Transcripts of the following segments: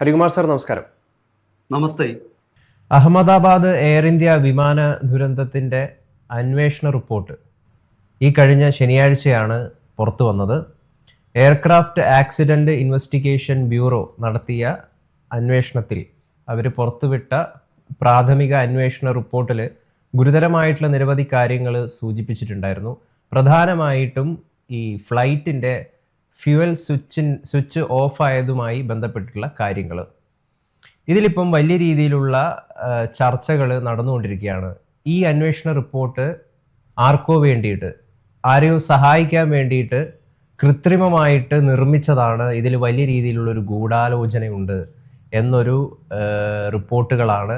Harikumar sir നമസ്കാരം. നമസ്തേ. Ahmedabad air India വിമാന ദുരന്തത്തിന്റെ അന്വേഷണ റിപ്പോർട്ട്. ഈ കഴിഞ്ഞ ശനിയാഴ്ചയാണ് പുറത്തു വന്നത്. എയർക്രാഫ്റ്റ് ആക്സിഡന്റ് ഇൻവെസ്റ്റിഗേഷൻ ബ്യൂറോ നടത്തിയ അന്വേഷണത്തിൽ അവർ പുറത്തുവിട്ട പ്രാഥമിക അന്വേഷണ റിപ്പോർട്ടിൽ ഗുരുതരമായിട്ടുള്ള നിരവധി കാര്യങ്ങൾ സൂചിപ്പിച്ചിട്ടുണ്ടായിരുന്നു. പ്രധാനമായിട്ടും ഈ ഫ്ലൈറ്റിന്റെ ഫ്യൂവൽ സ്വിച്ചിൻ സ്വിച്ച് ഓഫ് ആയതുമായി ബന്ധപ്പെട്ടിട്ടുള്ള കാര്യങ്ങൾ ഇതിലിപ്പം വലിയ രീതിയിലുള്ള ചർച്ചകൾ നടന്നുകൊണ്ടിരിക്കുകയാണ്. ഈ അന്വേഷണ റിപ്പോർട്ട് ആർക്കോ വേണ്ടിയിട്ട് ആരെയോ സഹായിക്കാൻ വേണ്ടിയിട്ട് കൃത്രിമമായിട്ട് നിർമ്മിച്ചതാണ്. ഇതിൽ വലിയ രീതിയിലുള്ളൊരു ഗൂഢാലോചനയുണ്ട് എന്നൊരു റിപ്പോർട്ടുകളാണ്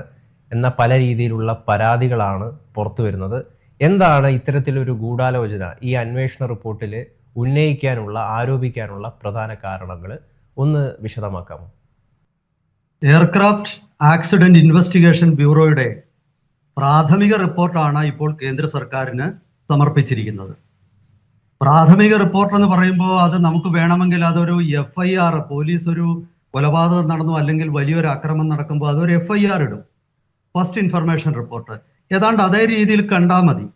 എന്ന പല രീതിയിലുള്ള പരാതികളാണ് പുറത്തു വരുന്നത് എന്താണ് ഇത്തരത്തിലൊരു ഗൂഢാലോചന? ഈ അന്വേഷണ റിപ്പോർട്ടിൽ ഉന്നയിക്കാനുള്ള ആരോപിക്കാനുള്ള പ്രധാന കാരണങ്ങൾ ഒന്ന് വിശദമാക്കാമോ? എയർക്രാഫ്റ്റ് ആക്സിഡന്റ് ഇൻവെസ്റ്റിഗേഷൻ ബ്യൂറോയുടെ പ്രാഥമിക റിപ്പോർട്ടാണ് ഇപ്പോൾ കേന്ദ്ര സർക്കാരിന് സമർപ്പിച്ചിരിക്കുന്നത്. പ്രാഥമിക റിപ്പോർട്ട് എന്ന് പറയുമ്പോൾ അത് നമുക്ക് വേണമെങ്കിൽ അതൊരു എഫ് ഐ ആർ പോലീസ് ഒരു കൊലപാതകം നടന്നു അല്ലെങ്കിൽ വലിയൊരു അക്രമം നടക്കുമ്പോൾ അതൊരു എഫ് ഐ ആർ ഇടും. First information report. ഏതാണ്ട് അതേ രീതിയിൽ കണ്ടാൽ മതി.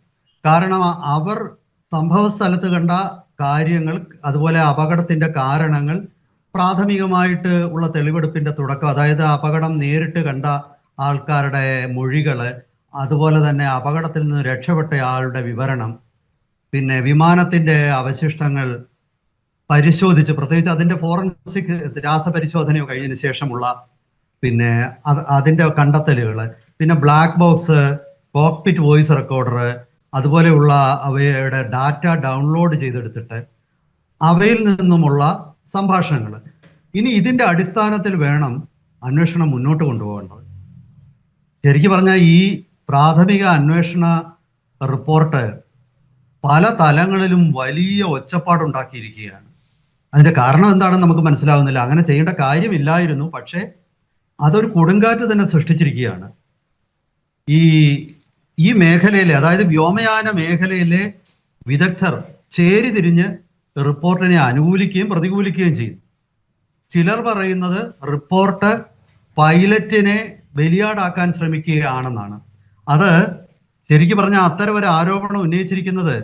കാരണം അവർ സംഭവ സ്ഥലത്ത് കണ്ട കാര്യങ്ങൾ അതുപോലെ അപകടത്തിന്റെ കാരണങ്ങൾ പ്രാഥമികമായിട്ട് ഉള്ള തെളിവെടുപ്പിന്റെ തുടക്കം അതായത് അപകടം നേരിട്ട് കണ്ട ആൾക്കാരുടെ മൊഴികൾ അതുപോലെ തന്നെ അപകടത്തിൽ നിന്ന് രക്ഷപ്പെട്ട ആളുടെ വിവരണം പിന്നെ വിമാനത്തിന്റെ അവശിഷ്ടങ്ങൾ പരിശോധിച്ച് പ്രത്യേകിച്ച് അതിന്റെ ഫോറൻസിക് രാസപരിശോധനയോ കഴിഞ്ഞതിന് ശേഷമുള്ള പിന്നെ അത് അതിന്റെ കണ്ടെത്തലുകൾ പിന്നെ black box cockpit voice recorder അതുപോലെയുള്ള അവയുടെ ഡാറ്റ ഡൗൺലോഡ് ചെയ്തെടുത്തിട്ട് അവയിൽ നിന്നുമുള്ള സംഭാഷണങ്ങൾ. ഇനി ഇതിന്റെ അടിസ്ഥാനത്തിൽ വേണം അന്വേഷണം മുന്നോട്ട് കൊണ്ടുപോകേണ്ടത്. ശരിക്കു പറഞ്ഞാൽ ഈ പ്രാഥമിക അന്വേഷണ റിപ്പോർട്ട് പല തലങ്ങളിലും വലിയ ഒച്ചപ്പാടുണ്ടാക്കിയിരിക്കുകയാണ്. അതിന്റെ കാരണം എന്താണെന്ന് നമുക്ക് മനസ്സിലാവുന്നില്ല. അങ്ങനെ ചെയ്യേണ്ട കാര്യമില്ലായിരുന്നു. പക്ഷേ അതൊരു കൊടുങ്കാറ്റ് തന്നെ സൃഷ്ടിച്ചിരിക്കുകയാണ്. ഈ ഈ മേഖലയിലെ അതായത് വ്യോമയാന മേഖലയിലെ വിദഗ്ധർ ചേരിതിരിഞ്ഞ് റിപ്പോർട്ടിനെ അനുകൂലിക്കുകയും പ്രതികൂലിക്കുകയും ചെയ്തു. ചിലർ പറയുന്നത് റിപ്പോർട്ട് പൈലറ്റിനെ ബലിയാടാക്കാൻ ശ്രമിക്കുകയാണെന്നാണ്. അത് ശരിക്കും പറഞ്ഞാൽ അത്തരം ഒരു ആരോപണം ഉന്നയിച്ചിരിക്കുന്നത്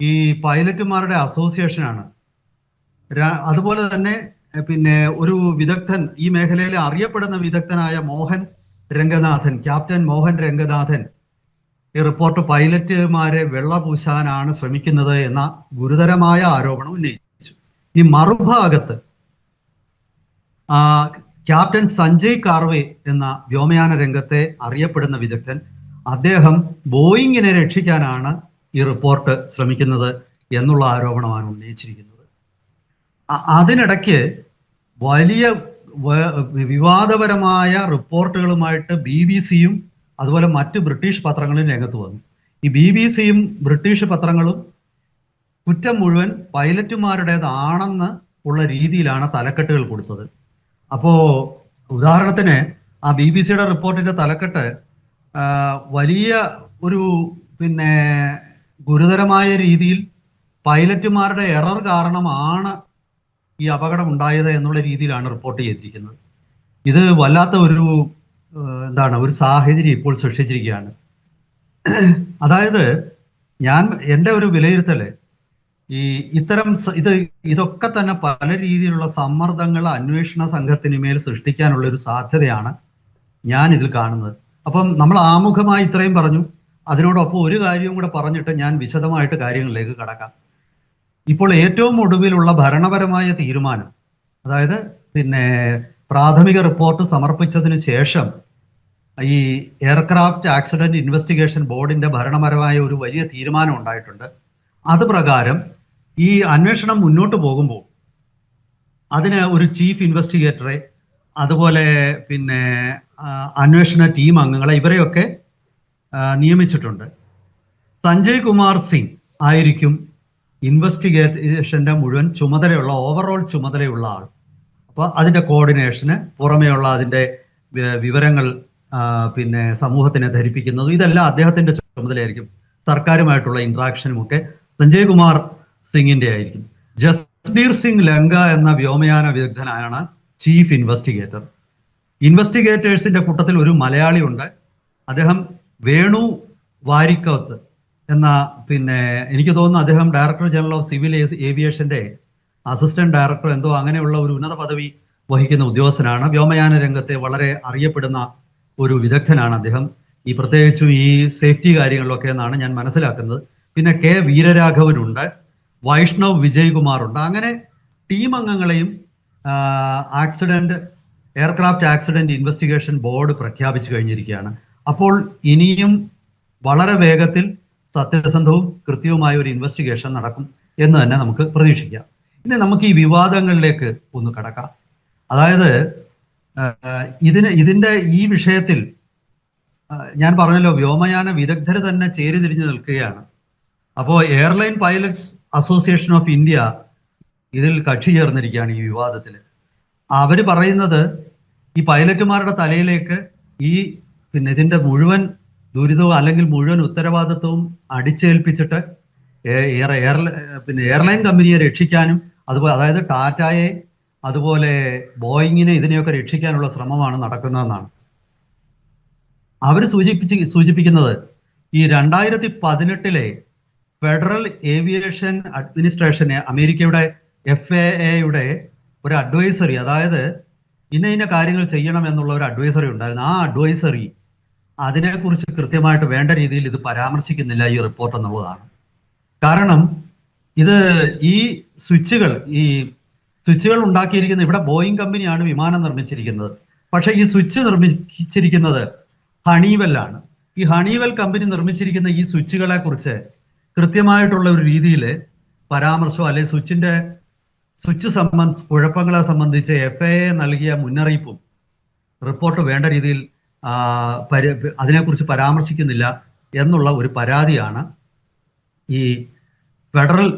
ഈ പൈലറ്റുമാരുടെ അസോസിയേഷനാണ്. അതുപോലെ തന്നെ പിന്നെ ഒരു വിദഗ്ധൻ ഈ മേഖലയിലെ അറിയപ്പെടുന്ന വിദഗ്ധനായ മോഹൻ രംഗനാഥൻ ക്യാപ്റ്റൻ മോഹൻ രംഗനാഥൻ ഈ റിപ്പോർട്ട് പൈലറ്റുമാരെ വെള്ളപൂശാനാണ് ശ്രമിക്കുന്നത് എന്ന ഗുരുതരമായ ആരോപണം ഉന്നയിച്ചു. ഈ മറുഭാഗത്ത് ക്യാപ്റ്റൻ സഞ്ജയ് കാർവേ എന്ന വ്യോമയാന രംഗത്തെ അറിയപ്പെടുന്ന വിദഗ്ധൻ അദ്ദേഹം ബോയിങ്ങിനെ രക്ഷിക്കാനാണ് ഈ റിപ്പോർട്ട് ശ്രമിക്കുന്നത് എന്നുള്ള ആരോപണമാണ് ഉന്നയിച്ചിരിക്കുന്നത്. അതിനിടയ്ക്ക് വലിയ വിവാദപരമായ റിപ്പോർട്ടുകളുമായിട്ട് ബി ബി സിയും അതുപോലെ മറ്റ് ബ്രിട്ടീഷ് പത്രങ്ങളും രംഗത്ത് വന്നു. ഈ ബി ബി സിയും ബ്രിട്ടീഷ് പത്രങ്ങളും കുറ്റം മുഴുവൻ പൈലറ്റുമാരുടേതാണെന്ന് ഉള്ള രീതിയിലാണ് തലക്കെട്ടുകൾ കൊടുത്തത്. അപ്പോ ഉദാഹരണത്തിന് ആ ബി ബി സിയുടെ റിപ്പോർട്ടിന്റെ തലക്കെട്ട് വലിയ ഒരു പിന്നെ ഗുരുതരമായ രീതിയിൽ പൈലറ്റുമാരുടെ എറർ കാരണമാണ് ഈ അപകടം ഉണ്ടായത് എന്നുള്ള രീതിയിലാണ് റിപ്പോർട്ട് ചെയ്തിരിക്കുന്നത്. ഇത് വല്ലാത്ത ഒരു എന്താണ് ഒരു സാഹചര്യം ഇപ്പോൾ സൃഷ്ടിച്ചിരിക്കുകയാണ്. അതായത് ഞാൻ എന്റെ ഒരു വിലയിരുത്തൽ ഈ ഇത്തരം ഇത് ഇതൊക്കെ തന്നെ പല രീതിയിലുള്ള സമ്മർദ്ദങ്ങൾ അന്വേഷണ സംഘത്തിന് മേൽ സൃഷ്ടിക്കാനുള്ള ഒരു സാധ്യതയാണ് ഞാൻ ഇതിൽ കാണുന്നത്. അപ്പം നമ്മൾ ആമുഖമായി ഇത്രയും പറഞ്ഞു. അതിനോടൊപ്പം ഒരു കാര്യവും കൂടെ പറഞ്ഞിട്ട് ഞാൻ വിശദമായിട്ട് കാര്യങ്ങളിലേക്ക് കടക്കാം. ഇപ്പോൾ ഏറ്റവും ഒടുവിലുള്ള ഭരണപരമായ തീരുമാനം അതായത് പിന്നെ പ്രാഥമിക റിപ്പോർട്ട് സമർപ്പിച്ചതിന് ശേഷം ഈ എയർക്രാഫ്റ്റ് ആക്സിഡന്റ് ഇൻവെസ്റ്റിഗേഷൻ ബോർഡിന്റെ ഭരണപരമായ ഒരു വലിയ തീരുമാനം ഉണ്ടായിട്ടുണ്ട്. അത് പ്രകാരം ഈ അന്വേഷണം മുന്നോട്ട് പോകുമ്പോൾ അതിന് ഒരു ചീഫ് ഇൻവെസ്റ്റിഗേറ്ററെ അതുപോലെ പിന്നെ അന്വേഷണ ടീം അംഗങ്ങളെ ഇവരെയൊക്കെ നിയമിച്ചിട്ടുണ്ട്. സഞ്ജയ് കുമാർ സിംഗ് ആയിരിക്കും ഇൻവെസ്റ്റിഗേഷന്റെ മുഴുവൻ ചുമതലയുള്ള ഓവറോൾ ചുമതലയുള്ള ആൾ. അപ്പോൾ അതിന്റെ കോർഡിനേഷന് പുറമെയുള്ള അതിന്റെ വിവരങ്ങൾ പിന്നെ സമൂഹത്തിനെ ധരിപ്പിക്കുന്നതും ഇതെല്ലാം അദ്ദേഹത്തിന്റെ ചുമതലയായിരിക്കും. സർക്കാരുമായിട്ടുള്ള ഇൻട്രാക്ഷനും ഒക്കെ സഞ്ജയ് കുമാർ സിംഗിന്റെ ആയിരിക്കും. ജസ്ബീർ സിംഗ് ലങ്ക എന്ന വ്യോമയാന വിദഗ്ധനാണ് ചീഫ് ഇൻവെസ്റ്റിഗേറ്റർ ഇൻവെസ്റ്റിഗേറ്റേഴ്സിന്റെ കൂട്ടത്തിൽ ഒരു മലയാളി ഉണ്ട്. അദ്ദേഹം വേണു വാരിക്കോത്ത് എന്ന പിന്നെ എനിക്ക് തോന്നുന്നു അദ്ദേഹം ഡയറക്ടർ ജനറൽ ഓഫ് സിവിൽ ഏവിയേഷന്റെ അസിസ്റ്റന്റ് ഡയറക്ടർ എന്തോ അങ്ങനെയുള്ള ഒരു ഉന്നത പദവി വഹിക്കുന്ന ഉദ്യോഗസ്ഥനാണ്. വ്യോമയാന രംഗത്തെ വളരെ അറിയപ്പെടുന്ന ഒരു വിദഗ്ധനാണ് അദ്ദേഹം. ഈ പ്രത്യേകിച്ചും ഈ സേഫ്റ്റി കാര്യങ്ങളിലൊക്കെ എന്നാണ് ഞാൻ മനസ്സിലാക്കുന്നത്. പിന്നെ കെ വീരരാഘവനുണ്ട് വൈഷ്ണവ് വിജയകുമാർ ഉണ്ട് അങ്ങനെ ടീം അംഗങ്ങളെയും accident aircraft accident investigation board പ്രഖ്യാപിച്ചു കഴിഞ്ഞിരിക്കുകയാണ്. അപ്പോൾ ഇനിയും വളരെ വേഗത്തിൽ സത്യസന്ധവും കൃത്യവുമായ ഒരു ഇൻവെസ്റ്റിഗേഷൻ നടക്കും എന്ന് തന്നെ നമുക്ക് പ്രതീക്ഷിക്കാം. ഇനി നമുക്ക് ഈ വിവാദങ്ങളിലേക്ക് ഒന്ന് കടക്കാം. അതായത് ഇതിന് ഇതിന്റെ ഈ വിഷയത്തിൽ ഞാൻ പറഞ്ഞല്ലോ വ്യോമയാന വിദഗ്ധർ തന്നെ ചേരി ചേരിതിരിഞ്ഞു നിൽക്കുകയാണ്. അപ്പോൾ airline pilots association of India ഇതിൽ കക്ഷി ചേർന്നിരിക്കുകയാണ് ഈ വിവാദത്തിൽ അവർ പറയുന്നത് ഈ പൈലറ്റുമാരുടെ തലയിലേക്ക് ഈ പിന്നെ ഇതിന്റെ മുഴുവൻ ദുരിതവും അല്ലെങ്കിൽ മുഴുവൻ ഉത്തരവാദിത്വവും അടിച്ചേൽപ്പിച്ചിട്ട് എയർ എയർ പിന്നെ എയർലൈൻ കമ്പനിയെ രക്ഷിക്കാനും അതുപോലെ അതായത് ടാറ്റയെ അതുപോലെ ബോയിങ്ങിനെ ഇതിനെയൊക്കെ രക്ഷിക്കാനുള്ള ശ്രമമാണ് നടക്കുന്നതെന്നാണ്. അവർ സൂചിപ്പിച്ച് സൂചിപ്പിക്കുന്നത് ഈ രണ്ടായിരത്തി പതിനെട്ടിലെ ഫെഡറൽ ഏവിയേഷൻ അഡ്മിനിസ്ട്രേഷന് അമേരിക്കയുടെ എഫ് എ എയുടെ ഒരു അഡ്വൈസറി അതായത് ഇന്ന ഇന്ന കാര്യങ്ങൾ ചെയ്യണം എന്നുള്ള ഒരു അഡ്വൈസറി ഉണ്ടായിരുന്നു. ആ അഡ്വൈസറി അതിനെക്കുറിച്ച് കൃത്യമായിട്ട് വേണ്ട രീതിയിൽ ഇത് പരാമർശിക്കുന്നില്ല ഈ റിപ്പോർട്ട് എന്നുള്ളതാണ്. കാരണം ഇത് ഈ സ്വിച്ചുകൾ ഈ സ്വിച്ചുകൾ ഉണ്ടാക്കിയിരിക്കുന്ന ഇവിടെ ബോയിങ് കമ്പനിയാണ് വിമാനം നിർമ്മിച്ചിരിക്കുന്നത്. പക്ഷെ ഈ സ്വിച്ച് നിർമ്മിച്ചിരിക്കുന്നത് ഹണീവെല്ലാണ്. ഈ ഹണീവെൽ കമ്പനി നിർമ്മിച്ചിരിക്കുന്ന ഈ സ്വിച്ചുകളെ കുറിച്ച് കൃത്യമായിട്ടുള്ള ഒരു രീതിയിൽ പരാമർശമോ അല്ലെങ്കിൽ സ്വിച്ചിന്റെ സ്വിച്ച് സംബന്ധ കുഴപ്പങ്ങളെ സംബന്ധിച്ച് എഫ് എ നൽകിയ മുന്നറിയിപ്പും റിപ്പോർട്ട് വേണ്ട രീതിയിൽ അതിനെക്കുറിച്ച് പരാമർശിക്കുന്നില്ല എന്നുള്ള ഒരു പരാതിയാണ് ഈ ഫെഡറൽ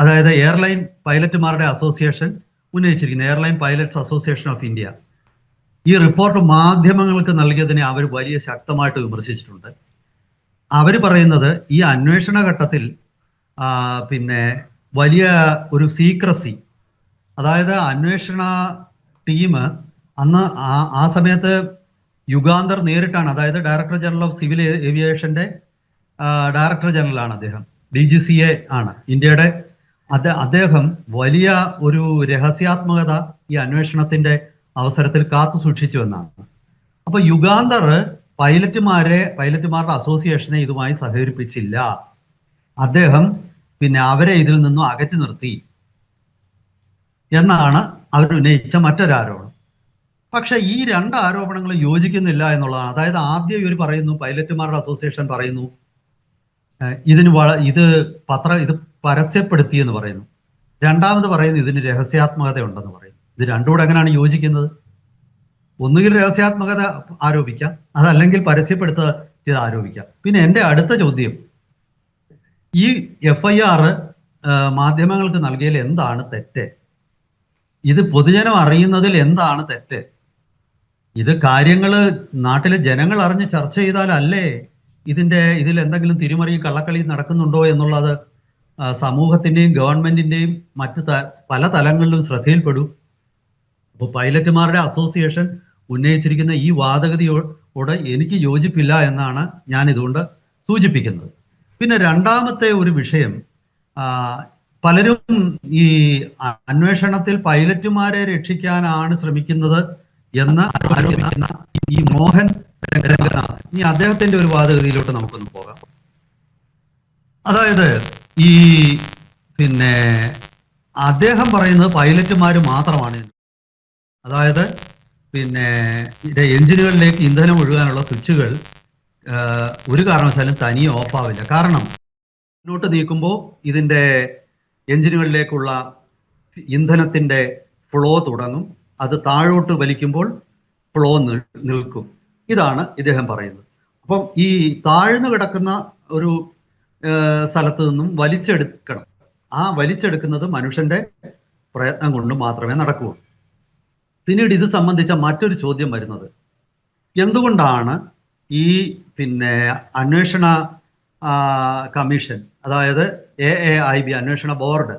അതായത് എയർലൈൻ പൈലറ്റുമാരുടെ association ഉന്നയിച്ചിരിക്കുന്നത് airline pilots association of India. ഈ റിപ്പോർട്ട് മാധ്യമങ്ങൾക്ക് നൽകിയതിനെ അവർ വലിയ ശക്തമായിട്ട് വിമർശിച്ചിട്ടുണ്ട്. അവർ പറയുന്നത് ഈ അന്വേഷണ ഘട്ടത്തിൽ പിന്നെ വലിയ ഒരു സീക്രസി അതായത് അന്വേഷണ ടീം അന്ന് ആ സമയത്ത് യുഗാന്തർ നേരിട്ടാണ് അതായത് ഡയറക്ടർ ജനറൽ ഓഫ് സിവിൽ ഏവിയേഷന്റെ ഡയറക്ടർ ജനറലാണ് അദ്ദേഹം. ഡി ജി സി എ ആണ്. ഇന്ത്യയുടെ അത് അദ്ദേഹം വലിയ ഒരു രഹസ്യാത്മകത ഈ അന്വേഷണത്തിന്റെ അവസരത്തിൽ കാത്തു സൂക്ഷിച്ചു എന്നാണ്. അപ്പൊ യുഗാന്തർ പൈലറ്റുമാരെ പൈലറ്റുമാരുടെ അസോസിയേഷനെ ഇതുമായി സഹകരിപ്പിച്ചില്ല. അദ്ദേഹം പിന്നെ അവരെ ഇതിൽ നിന്നും അകറ്റി നിർത്തി എന്നാണ് അവർ ഉന്നയിച്ച മറ്റൊരു ആരോപണം പക്ഷെ ഈ രണ്ട് ആരോപണങ്ങളും യോജിക്കുന്നില്ല എന്നുള്ളതാണ്. അതായത് ആദ്യം ഇവർ പറയുന്നു പൈലറ്റുമാരുടെ അസോസിയേഷൻ പറയുന്നു ഇതിന് വള- ഇത് പത്ര ഇത് പരസ്യപ്പെടുത്തി എന്ന് പറയുന്നു. രണ്ടാമത് പറയുന്നു ഇതിന് രഹസ്യാത്മകത ഉണ്ടെന്ന് പറയുന്നു. ഇത് രണ്ടും കൂടെ എങ്ങനെയാണ് യോജിക്കുന്നത്? ഒന്നുകിൽ രഹസ്യാത്മകത ആരോപിക്കാം അതല്ലെങ്കിൽ പരസ്യപ്പെടുത്തുക ഇത് ആരോപിക്കാം. പിന്നെ എന്റെ അടുത്ത ചോദ്യം ഈ എഫ് ഐ ആർ മാധ്യമങ്ങൾക്ക് നൽകിയതിൽ എന്താണ് തെറ്റ്? ഇത് പൊതുജനം അറിയുന്നതിൽ എന്താണ് തെറ്റ്? ഇത് കാര്യങ്ങൾ നാട്ടിലെ ജനങ്ങൾ അറിഞ്ഞ് ചർച്ച ചെയ്താലല്ലേ ഇതിന്റെ ഇതിൽ എന്തെങ്കിലും തിരിമറി കള്ളക്കളി നടക്കുന്നുണ്ടോ എന്നുള്ളത് സമൂഹത്തിന്റെയും ഗവൺമെന്റിന്റെയും മറ്റു പല തലങ്ങളിലും ശ്രദ്ധയിൽപ്പെടും. അപ്പോൾ പൈലറ്റുമാരുടെ അസോസിയേഷൻ ഉന്നയിച്ചിരിക്കുന്ന ഈ വാദഗതിയോട് എനിക്ക് യോജിപ്പില്ല എന്നാണ് ഞാൻ ഇതുകൊണ്ട് സൂചിപ്പിക്കുന്നത്. പിന്നെ രണ്ടാമത്തെ ഒരു വിഷയം പലരും ഈ അന്വേഷണത്തിൽ പൈലറ്റുമാരെ രക്ഷിക്കാനാണ് ശ്രമിക്കുന്നത് എന്ന് ഈ മോഹൻ ഇനി അദ്ദേഹത്തിന്റെ ഒരു വാദഗതിയിലോട്ട് നമുക്കൊന്ന് പോകാം. അതായത് ഈ പിന്നെ അദ്ദേഹം പറയുന്നത് പൈലറ്റുമാർ മാത്രമാണ്. അതായത് പിന്നെ എഞ്ചിനുകളിലേക്ക് ഇന്ധനം ഒഴുകാനുള്ള സ്വിച്ചുകൾ ഒരു കാരണവശാലും തനിയെ ഓഫ് ആവില്ല കാരണം മുന്നോട്ട് നീക്കുമ്പോൾ ഇതിന്റെ എഞ്ചിനുകളിലേക്കുള്ള ഇന്ധനത്തിന്റെ ഫ്ലോ തുടങ്ങും. അത് താഴോട്ട് വലിക്കുമ്പോൾ ഫ്ലോ നിൽക്കും. ഇതാണ് ഇദ്ദേഹം പറയുന്നത്. അപ്പം ഈ താഴ്ന്നു കിടക്കുന്ന ഒരു സ്ഥലത്ത് നിന്നും വലിച്ചെടുക്കണം. ആ വലിച്ചെടുക്കുന്നത് മനുഷ്യന്റെ പ്രയത്നം കൊണ്ട് മാത്രമേ നടക്കുകയുള്ളൂ. പിന്നീട് ഇത് സംബന്ധിച്ച മറ്റൊരു ചോദ്യം വരുന്നത്. എന്തുകൊണ്ടാണ് ഈ പിന്നെ അന്വേഷണ കമ്മീഷൻ അതായത് എ എ ഐ ബി അന്വേഷണ ബോർഡ്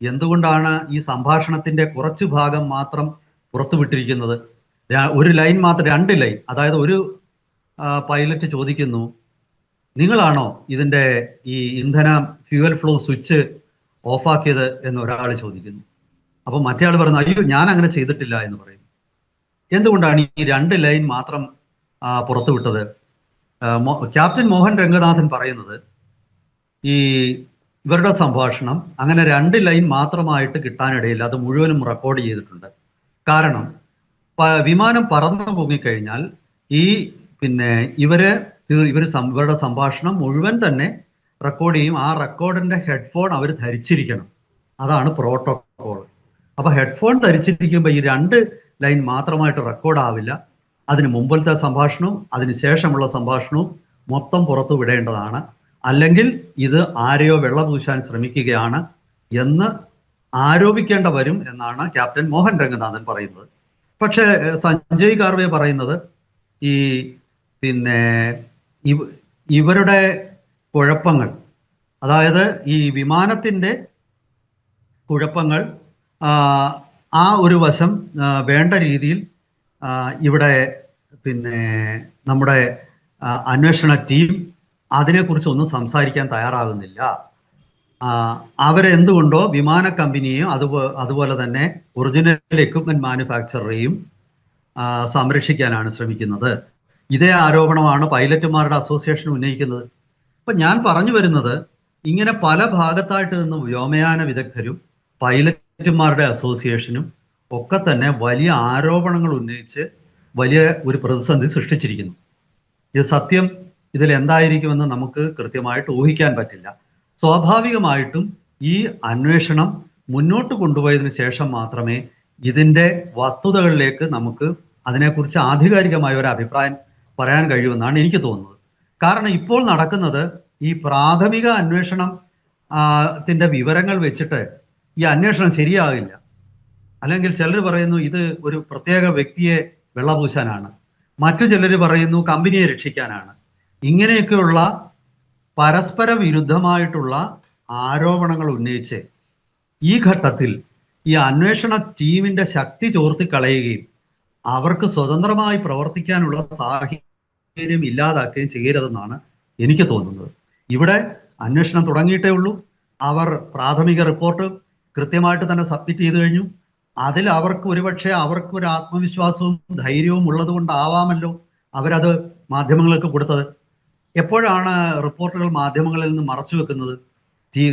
എന്തുകൊണ്ടാണ് ഈ സംഭാഷണത്തിന്റെ കുറച്ചു ഭാഗം മാത്രം പുറത്തുവിട്ടിരിക്കുന്നത്? ഒരു ലൈൻ മാത്രം രണ്ട് ലൈൻ അതായത് ഒരു പൈലറ്റ് ചോദിക്കുന്നു നിങ്ങളാണോ ഇതിന്റെ ഈ ഇന്ധന ഫ്യൂവൽ ഫ്ലോ സ്വിച്ച് ഓഫാക്കിയത്? എന്ന് ഒരാൾ ചോദിക്കുന്നു. അപ്പോൾ മറ്റേ ആൾ പറയുന്നു അയ്യോ ഞാൻ അങ്ങനെ ചെയ്തിട്ടില്ല എന്ന് പറയും എന്തുകൊണ്ടാണ് ഈ രണ്ട് ലൈൻ മാത്രം പുറത്തുവിട്ടത് ക്യാപ്റ്റൻ മോഹൻ രംഗനാഥൻ പറയുന്നത് ഈ ഇവരുടെ സംഭാഷണം അങ്ങനെ രണ്ട് ലൈൻ മാത്രമായിട്ട് കിട്ടാനിടയില്ല. അത് മുഴുവനും റെക്കോർഡ് ചെയ്തിട്ടുണ്ട്. കാരണം വിമാനം പറന്നു പൊങ്ങിക്കഴിഞ്ഞാൽ ഈ പിന്നെ ഇവർ ഇവർ ഇവർ ഇവരുടെ സംഭാഷണം മുഴുവൻ തന്നെ റെക്കോർഡ് ചെയ്യും. ആ റെക്കോർഡിന്റെ ഹെഡ്ഫോൺ അവർ ധരിച്ചിരിക്കണം. അതാണ് പ്രോട്ടോകോൾ അപ്പൊ ഹെഡ്ഫോൺ ധരിച്ചിരിക്കുമ്പോൾ ഈ രണ്ട് ലൈൻ മാത്രമായിട്ട് റെക്കോർഡ് ആവില്ല. അതിന് മുമ്പിലത്തെ സംഭാഷണവും അതിന് ശേഷമുള്ള സംഭാഷണവും മൊത്തം പുറത്തു വിടേണ്ടതാണ്. അല്ലെങ്കിൽ ഇത് ആരെയോ വെള്ളപൂശാൻ ശ്രമിക്കുകയാണ് എന്ന് ആരോപിക്കേണ്ട വരും എന്നാണ് ക്യാപ്റ്റൻ മോഹൻ രംഗനാഥൻ പറയുന്നത്. പക്ഷേ സഞ്ജയ് കാർവേ പറയുന്നത് ഈ പിന്നെ ഇവ- ഇവരുടെ കുഴപ്പങ്ങൾ അതായത് ഈ വിമാനത്തിന്റെ കുഴപ്പങ്ങൾ ആ, ഒരു വശം വേണ്ട രീതിയിൽ ഇവിടെ പിന്നെ നമ്മുടെ അന്വേഷണ ടീം അതിനെക്കുറിച്ച് ഒന്നും സംസാരിക്കാൻ തയ്യാറാകുന്നില്ല. അവരെന്തുകൊണ്ടോ വിമാന കമ്പനിയെയും അതുപോലെ അതുപോലെ തന്നെ ഒറിജിനൽ എക്യുപ്മെന്റ് മാനുഫാക്ചറേയും സംരക്ഷിക്കാനാണ് ശ്രമിക്കുന്നത്. ഇതേ ആരോപണമാണ് പൈലറ്റുമാരുടെ അസോസിയേഷൻ ഉന്നയിക്കുന്നത്. അപ്പൊ ഞാൻ പറഞ്ഞു വരുന്നത് ഇങ്ങനെ പല ഭാഗത്തായിട്ട് നിന്ന് വ്യോമയാന വിദഗ്ധരും പൈലറ്റുമാരുടെ അസോസിയേഷനും ഒക്കെ തന്നെ വലിയ ആരോപണങ്ങൾ ഉന്നയിച്ച് വലിയ ഒരു പ്രതിസന്ധി സൃഷ്ടിച്ചിരിക്കുന്നു. ഇത് സത്യം ഇതിൽ എന്തായിരിക്കുമെന്ന് നമുക്ക് കൃത്യമായിട്ട് ഊഹിക്കാൻ പറ്റില്ല. സ്വാഭാവികമായിട്ടും ഈ അന്വേഷണം മുന്നോട്ട് കൊണ്ടുപോയതിനു ശേഷം മാത്രമേ ഇതിന്റെ വസ്തുതകളിലേക്ക് നമുക്ക് അതിനെക്കുറിച്ച് ആധികാരികമായ ഒരു അഭിപ്രായം പറയാൻ കഴിയുമെന്നാണ് എനിക്ക് തോന്നുന്നത്. കാരണം ഇപ്പോൾ നടക്കുന്നത് ഈ പ്രാഥമിക അന്വേഷണം ത്തിന്റെ വിവരങ്ങൾ വെച്ചിട്ട് ഈ അന്വേഷണം ശരിയാകില്ല അല്ലെങ്കിൽ ചിലർ പറയുന്നു ഇത് ഒരു പ്രത്യേക വ്യക്തിയെ വെള്ളപൂശാനാണ്. മറ്റു ചിലർ പറയുന്നു കമ്പനിയെ രക്ഷിക്കാനാണ്. ഇങ്ങനെയൊക്കെയുള്ള പരസ്പര വിരുദ്ധമായിട്ടുള്ള ആരോപണങ്ങൾ ഉന്നയിച്ച് ഈ ഘട്ടത്തിൽ ഈ അന്വേഷണ ടീമിന്റെ ശക്തി ചോർത്തി കളയുകയും അവർക്ക് സ്വതന്ത്രമായി പ്രവർത്തിക്കാനുള്ള സാഹചര്യം ഇല്ലാതാക്കുകയും ചെയ്യരുതെന്നാണ് എനിക്ക് തോന്നുന്നത്. ഇവിടെ അന്വേഷണം തുടങ്ങിയിട്ടേ ഉള്ളൂ. അവർ പ്രാഥമിക റിപ്പോർട്ട് കൃത്യമായിട്ട് തന്നെ സബ്മിറ്റ് ചെയ്തു കഴിഞ്ഞു. അതിൽ അവർക്ക് ഒരുപക്ഷെ അവർക്ക് ഒരു ആത്മവിശ്വാസവും ധൈര്യവും ഉള്ളത് കൊണ്ടാവാമല്ലോ അവരത് മാധ്യമങ്ങൾക്ക് കൊടുത്തത്. എപ്പോഴാണ് റിപ്പോർട്ടുകൾ മാധ്യമങ്ങളിൽ നിന്ന് മറച്ചു വെക്കുന്നത്? ഈ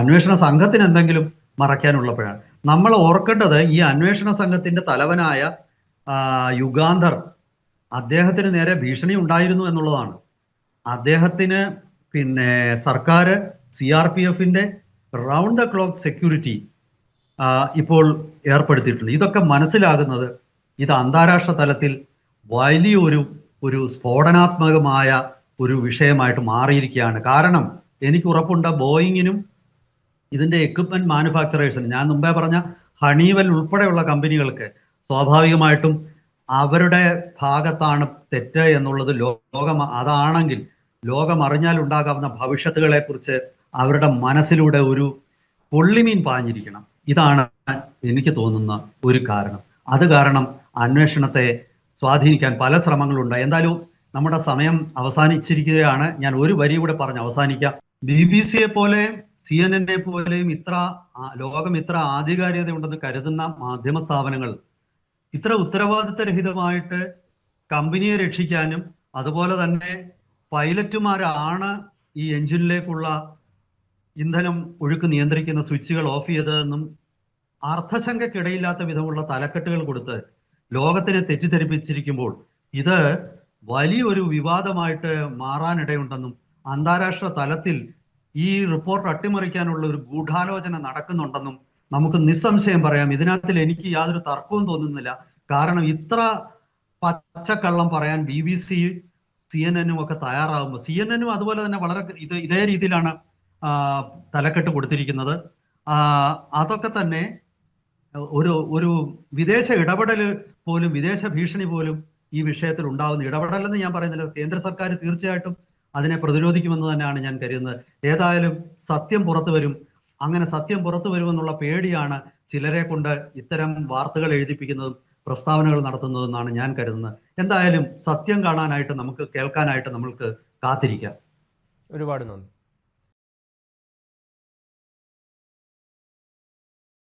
അന്വേഷണ സംഘത്തിന് എന്തെങ്കിലും മറയ്ക്കാനുള്ളപ്പോഴാണ്. നമ്മൾ ഓർക്കേണ്ടത് ഈ അന്വേഷണ സംഘത്തിന്റെ തലവനായ യുഗാന്തർ അദ്ദേഹത്തിന് നേരെ ഭീഷണി ഉണ്ടായിരുന്നു എന്നുള്ളതാണ്. അദ്ദേഹത്തിന് പിന്നെ സർക്കാർ സി ആർ പി എഫിന്റെ റൗണ്ട് ദ ക്ലോക്ക് സെക്യൂരിറ്റി ഇപ്പോൾ ഏർപ്പെടുത്തിയിട്ടുണ്ട്. ഇതൊക്കെ മനസ്സിലാകുന്നത് ഇത് അന്താരാഷ്ട്ര തലത്തിൽ വലിയൊരു ഒരു സ്ഫോടനാത്മകമായ ഒരു വിഷയമായിട്ട് മാറിയിരിക്കുകയാണ്. കാരണം എനിക്ക് ഉറപ്പുണ്ട് ബോയിങ്ങിനും ഇതിന്റെ എക്യുപ്മെന്റ് മാനുഫാക്ചറേഴ്സിനും ഞാൻ മുമ്പേ പറഞ്ഞ ഹണീവൽ ഉൾപ്പെടെയുള്ള കമ്പനികൾക്ക് സ്വാഭാവികമായിട്ടും അവരുടെ ഭാഗത്താണ് തെറ്റ് എന്നുള്ളത് ലോകം അതാണെങ്കിൽ ലോകം അറിഞ്ഞാൽ ഉണ്ടാകാവുന്ന ഭവിഷ്യത്തുകളെ കുറിച്ച് അവരുടെ മനസ്സിലൂടെ ഒരു പൊള്ളിമീൻ പാഞ്ഞിരിക്കണം. ഇതാണ് എനിക്ക് തോന്നുന്ന ഒരു കാരണം. അത് കാരണം അന്വേഷണത്തെ സ്വാധീനിക്കാൻ പല ശ്രമങ്ങളുണ്ട്. എന്തായാലും നമ്മുടെ സമയം അവസാനിച്ചിരിക്കുകയാണ്. ഞാൻ ഒരു വരി കൂടെ പറഞ്ഞ് അവസാനിക്കാം. ബി ബി സിയെ പോലെയും സി എൻ എന്നെ പോലെയും ഇത്ര ലോകം ഇത്ര ആധികാരികത ഉണ്ടെന്ന് കരുതുന്ന മാധ്യമ സ്ഥാപനങ്ങൾ ഇത്ര ഉത്തരവാദിത്തരഹിതമായിട്ട് കമ്പനിയെ രക്ഷിക്കാനും അതുപോലെ തന്നെ പൈലറ്റുമാരാണ് ഈ എഞ്ചിനിലേക്കുള്ള ഇന്ധനം ഒഴുക്ക് നിയന്ത്രിക്കുന്ന സ്വിച്ചുകൾ ഓഫ് ചെയ്തതെന്നും അർത്ഥശങ്കക്കിടയില്ലാത്ത വിധമുള്ള തലക്കെട്ടുകൾ കൊടുത്ത് ലോകത്തിനെ തെറ്റിദ്ധരിപ്പിച്ചിരിക്കുമ്പോൾ ഇത് വലിയൊരു വിവാദമായിട്ട് മാറാനിടയുണ്ടെന്നും അന്താരാഷ്ട്ര തലത്തിൽ ഈ റിപ്പോർട്ട് അട്ടിമറിക്കാനുള്ള ഒരു ഗൂഢാലോചന നടക്കുന്നുണ്ടെന്നും നമുക്ക് നിസ്സംശയം പറയാം. ഇതിനകത്തിൽ എനിക്ക് യാതൊരു തർക്കവും തോന്നുന്നില്ല. കാരണം ഇത്ര പച്ചക്കള്ളം പറയാൻ B B C C N എനും ഒക്കെ തയ്യാറാകുമ്പോൾ സി എൻ എനും അതുപോലെ തന്നെ വളരെ ഇത് ഇതേ രീതിയിലാണ് തലക്കെട്ട് കൊടുത്തിരിക്കുന്നത്. അതൊക്കെ തന്നെ ഒരു ഒരു വിദേശ ഇടപെടൽ പോലും വിദേശ ഭീഷണി പോലും ഈ വിഷയത്തിൽ ഉണ്ടാകുന്ന ഇടപെടലെന്ന് ഞാൻ പറയുന്നില്ല. കേന്ദ്ര സർക്കാർ തീർച്ചയായിട്ടും അതിനെ പ്രതിരോധിക്കുമെന്ന് തന്നെയാണ് ഞാൻ കരുതുന്നത്. ഏതായാലും സത്യം പുറത്തു വരും. അങ്ങനെ സത്യം പുറത്തു വരുമെന്നുള്ള പേടിയാണ് ചിലരെ കൊണ്ട് ഇത്തരം വാർത്തകൾ എഴുതിപ്പിക്കുന്നതും പ്രസ്താവനകൾ നടത്തുന്നതെന്നാണ് ഞാൻ കരുതുന്നത്. എന്തായാലും സത്യം കാണാനായിട്ട് നമുക്ക് കേൾക്കാനായിട്ട് നമ്മൾക്ക് കാത്തിരിക്കാം. ഒരുപാട് നന്ദി.